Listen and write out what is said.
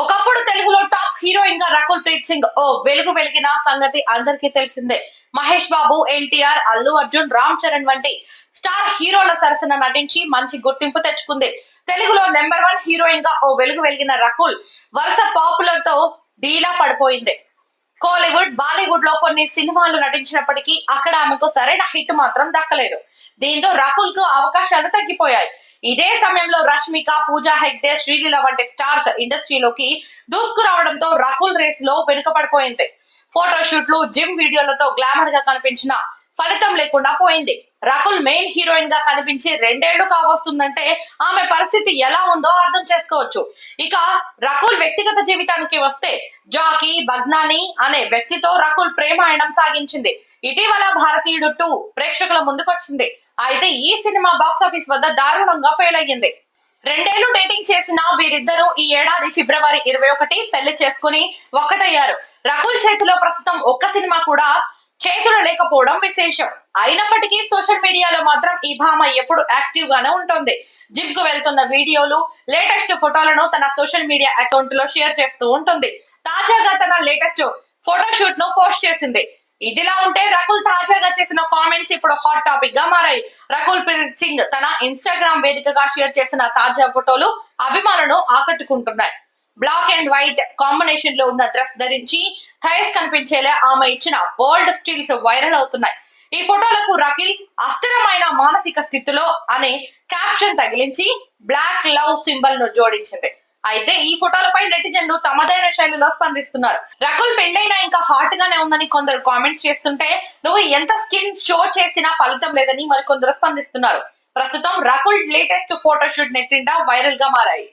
ఒకప్పుడు తెలుగులో టాప్ హీరోయిన్గా రకుల్ ప్రీత్ సింగ్ ఓ వెలుగు వెలిగిన సంగతి అందరికీ తెలిసిందే. మహేష్ బాబు ఎన్టీఆర్ అల్లు అర్జున్ రామ్ చరణ్ వంటి స్టార్ హీరోల సరసన నటించి మంచి గుర్తింపు తెచ్చుకుంది. తెలుగులో నెంబర్ వన్ హీరోయిన్గా ఓ వెలుగు వెలిగిన రకుల్ వరుస పాపులర్తో డీలా పడిపోయింది. కోలీవుడ్ బాలీవుడ్లో కొన్ని సినిమాలు నటించినప్పటికీ అక్కడ ఆమెకు సరైన హిట్ మాత్రం దక్కలేదు. దీంతో రకుల్కు అవకాశాలు తగ్గిపోయాయి. ఇదే సమయంలో రష్మిక పూజా హెగ్డే శ్రీలీల వంటి స్టార్స్ ఇండస్ట్రీలోకి దూసుకురావడంతో రకుల్ రేస్లో వెనుకపడిపోయింది ఫోటోషూట్లు జిమ్ వీడియోలతో గ్లామర్గా కనిపించిన ఫలితం లేకుండా పోయింది. రకుల్ మెయిన్ హీరోయిన్గా కనిపించి రెండేళ్ళు కావస్తుందంటే ఆమె పరిస్థితి ఎలా ఉందో అర్థం చేసుకోవచ్చు. ఇక రకుల్ వ్యక్తిగత జీవితానికి వస్తే జాకీ బగ్నాని అనే వ్యక్తితో రకుల్ ప్రేమాయణం సాగించింది. ఇటీవల భారతీయుడు టూ ప్రేక్షకుల ముందుకొచ్చింది. అయితే ఈ సినిమా బాక్సాఫీస్ వద్ద దారుణంగా ఫెయిల్ అయ్యింది. రెండేళ్ళు డేటింగ్ చేసిన వీరిద్దరూ ఈ ఏడాది ఫిబ్రవరి ఇరవై ఒకటి పెళ్ళి చేసుకుని ఒక్కటయ్యారు రకుల్ చేతిలో ప్రస్తుతం ఒక్క సినిమా కూడా చేతులు లేకపోవడం విశేషం. అయినప్పటికీ సోషల్ మీడియాలో మాత్రం ఈ భామ ఎప్పుడు యాక్టివ్ గానే ఉంటుంది. జిమ్కు వెళ్తున్న వీడియోలు లేటెస్ట్ ఫోటోలను తన సోషల్ మీడియా అకౌంట్లో షేర్ చేస్తూ ఉంటుంది. తాజాగా తన లేటెస్ట్ ఫోటోషూట్ను పోస్ట్ చేసింది. ఇదిలా ఉంటే రకుల్ తాజాగా చేసిన కామెంట్స్ ఇప్పుడు హాట్ టాపిక్గా మారాయి. రకుల్ ప్రీత్ సింగ్ తన ఇన్స్టాగ్రామ్ వేదికగా షేర్ చేసిన తాజా ఫోటోలు అభిమానులను ఆకట్టుకుంటున్నాయి. బ్లాక్ అండ్ వైట్ కాంబినేషన్లో ఉన్న డ్రెస్ ధరించి థైస్ కనిపించేలా ఆమె ఇచ్చిన బోల్డ్ స్టిల్స్ వైరల్ అవుతున్నాయి. ఈ ఫోటోలకు రకిల్ అస్థిరమైన మానసిక స్థితిలో అనే క్యాప్షన్ తగిలించి బ్లాక్ లవ్ సింబల్ను జోడించింది. అయితే ఈ ఫోటోలపై నెటిజన్లు తమదైన శైలిలో స్పందిస్తున్నారు. రకుల్ పెళ్ళైనా ఇంకా హాట్ గానే ఉందని కొందరు కామెంట్స్ చేస్తుంటే నువ్వు ఎంత స్కిన్ షో చేసినా ఫలితం లేదని మరికొందరు స్పందిస్తున్నారు. ప్రస్తుతం రకుల్ లేటెస్ట్ ఫోటోషూట్ నెట్టిండా వైరల్గా మారాయి.